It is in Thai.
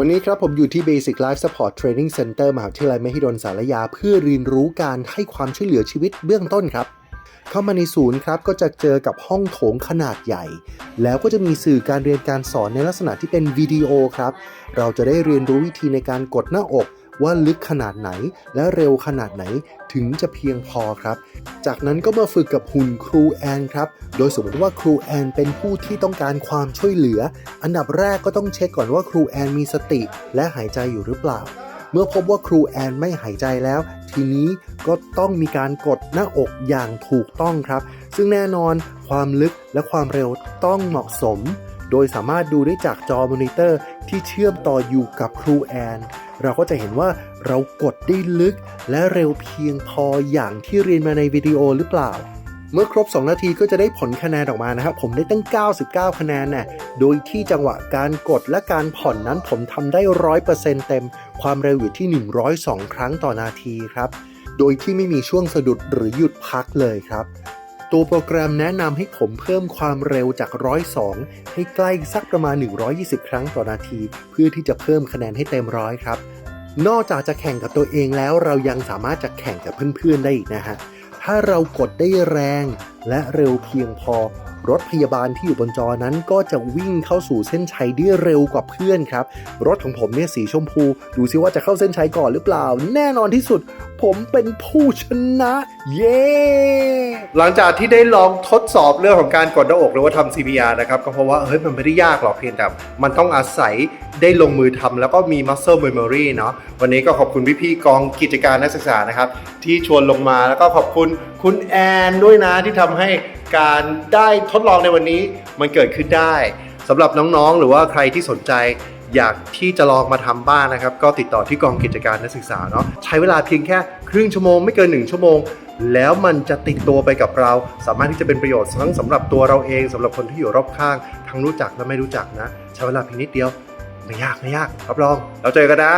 วันนี้ครับผมอยู่ที่ Basic Life Support Training Center มหาวิทยาลัยมหิดลสารยา เพื่อเรียนรู้การให้ความช่วยเหลือชีวิตเบื้องต้นครับ เข้ามาในศูนย์ครับก็จะเจอกับห้องโถงขนาดใหญ่ แล้วก็จะมีสื่อการเรียนการสอนในลักษณะที่เป็นวิดีโอครับ เราจะได้เรียนรู้วิธีในการกดหน้าอก ว่าลึกขนาดไหนและเร็วขนาดไหนถึงจะเพียงพอครับ จากนั้นก็มาฝึกกับหุ่นครูแอนครับ โดยสมมติว่าครูแอนเป็นผู้ที่ต้องการความช่วยเหลือ อันดับแรกก็ต้องเช็คก่อนว่าครูแอนมีสติและหายใจอยู่หรือเปล่า เมื่อพบว่าครูแอนไม่หายใจแล้ว ทีนี้ก็ต้องมีการกดหน้าอกอย่างถูกต้องครับ ซึ่งแน่นอนความลึกและความเร็วต้องเหมาะสม โดยสามารถดูได้จากจอมอนิเตอร์ที่เชื่อมต่ออยู่กับครูแอนเราก็จะเห็นว่าเรากดได้ลึกและเร็วเพียงพออย่างที่เรียนมาในวิดีโอหรือเปล่า เมื่อครบ 2 นาทีก็จะได้ผลคะแนนออกมานะครับ ผมได้ตั้ง 99 คะแนนน่ะโดยที่จังหวะการกดและการผ่อนนั้นผมทำได้ 100%เต็ม ความเร็วอยู่ที่ 102 ครั้งต่อนาทีครับ โดยที่ไม่มีช่วงสะดุดหรือหยุดพักเลยครับ ตัวโปรแกรมแนะนำให้ผมเพิ่มความเร็วจาก 102 ให้ใกล้สักประมาณ 120 ครั้งต่อนาที เพื่อที่จะเพิ่มคะแนนให้เต็มร้อยครับ นอกจากจะแข่งกับตัวเองแล้ว เรายังสามารถจะแข่งกับเพื่อนๆได้อีกนะฮะ ถ้าเรากดได้แรงและเร็วเพียงพอรถพยาบาลที่อยู่บนจอนั้นก็จะวิ่งเข้าสู่เส้นชัยได้เร็วกว่าเพื่อนครับ รถของผมเนี่ยสีชมพู ดูซิว่าจะเข้าเส้นชัยก่อนหรือเปล่า แน่นอนที่สุด ผมเป็นผู้ชนะ เย้ หลังจากที่ได้ลองทดสอบเรื่องของการกดหน้าอกหรือว่าทำ CPR นะครับ ก็เพราะว่าเฮ้ยมันไม่ได้ยากหรอกเพียงแต่มันต้องอาศัยได้ลงมือทำแล้วก็มี muscle memory เนาะวันนี้ก็ขอบคุณพี่ๆกองกิจการนักศึกษานะครับ ที่ชวนลงมาแล้วก็ขอบคุณคุณแอนด้วยนะที่ทำให้ การได้ทดลองในวันนี้มันเกิดขึ้นได้สำหรับน้องๆ หรือว่าใครที่สนใจอยากที่จะลองมาทำบ้างนะครับ ก็ติดต่อที่กองกิจการนักศึกษาเนาะใช้เวลาเพียงแค่ครึ่งชั่วโมงไม่เกิน 1 ชั่วโมง แล้วมันจะติดตัวไปกับเรา สามารถที่จะเป็นประโยชน์ทั้งสำหรับตัวเราเองสำหรับคนที่อยู่รอบข้าง ทั้งรู้จักและไม่รู้จักนะ ใช้เวลาเพียงนิดเดียว ไม่ยากไม่ยากรับรอง เราเจอกันนะ